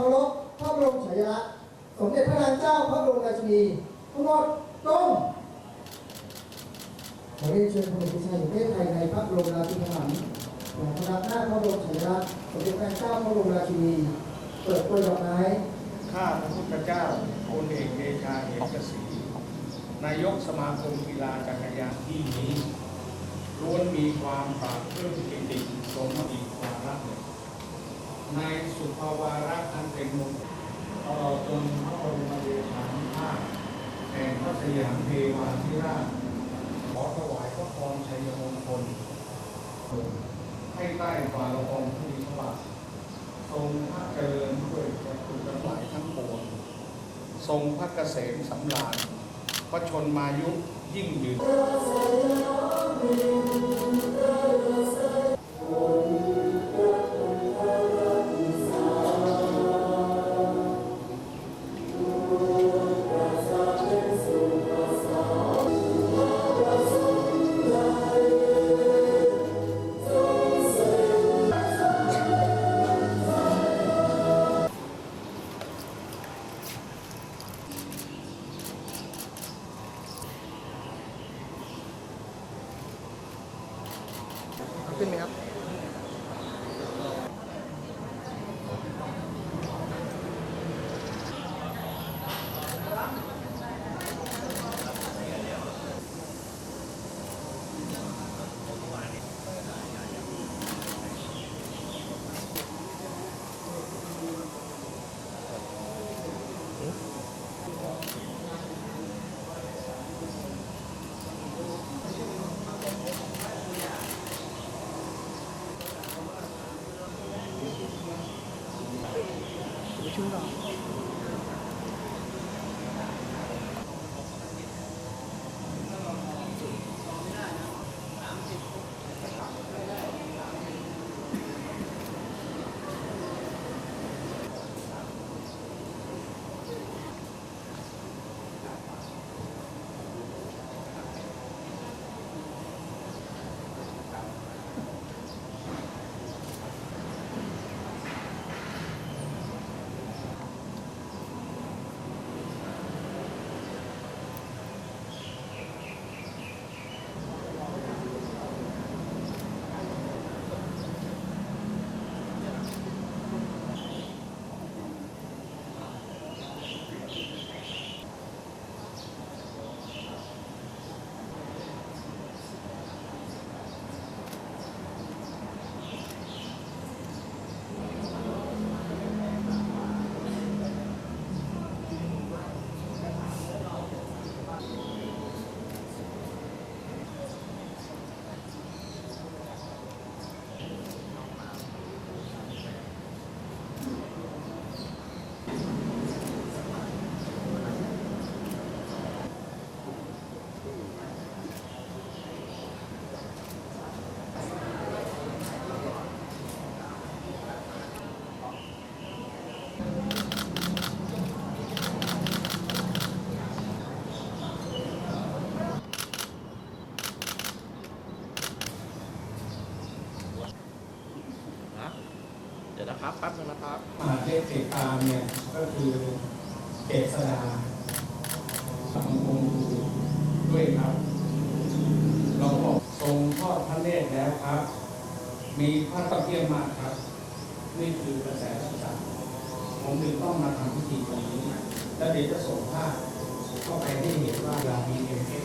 เคารพพระบรมฉายาลักษณ์สมเด็จพระนางเจ้าพระบรมราชินีทั้งหมดตรงขอเรียนเชิญพลเอกชายประเทศไทยในพระบรมราชูปถัมภ์ของพระหน้าพระบรมฉายาลักษณ์สมเด็จพระเจ้าพระบรมราชินี เปิดโปรยดอกไม้ข้าพระพุทธเจ้าพลเอกเดชาเหมกศรีนายกสมาคมกีฬาจักรยานที่นี้ล้วนมีความปราบปลื้มปิติสมอีกวาระหนึ่ง ในสุภาวาระอันเป็นมงคลตลอดจนพระบรมเดชานุภาพแห่งพระสยามเทวาธิราชขอถวายพระพรชัยมงคลให้ใต้ฝ่าละอองธุลีพระบาททรงพระเจริญด้วยประตูทั้งหลายทั้งปวงทรงพระเกษมสำราญพระชนมายุยิ่งยืน ขึ้นไหม นะครับแป๊บนึงนะครับมหาเทพเอกตามเนี่ยก็คือเกษดาสังคมด้วยครับ เราบอกทรงทอดพระเนตรแล้วครับ มีพระตะเกียบมากครับ นี่คือกระแสรักษาผมจึงต้องมาทำพิธีตรงนี้ แล้วเดี๋ยวจะส่งภาพเข้าไปให้เห็นว่าเรามีเอ็มเอฟ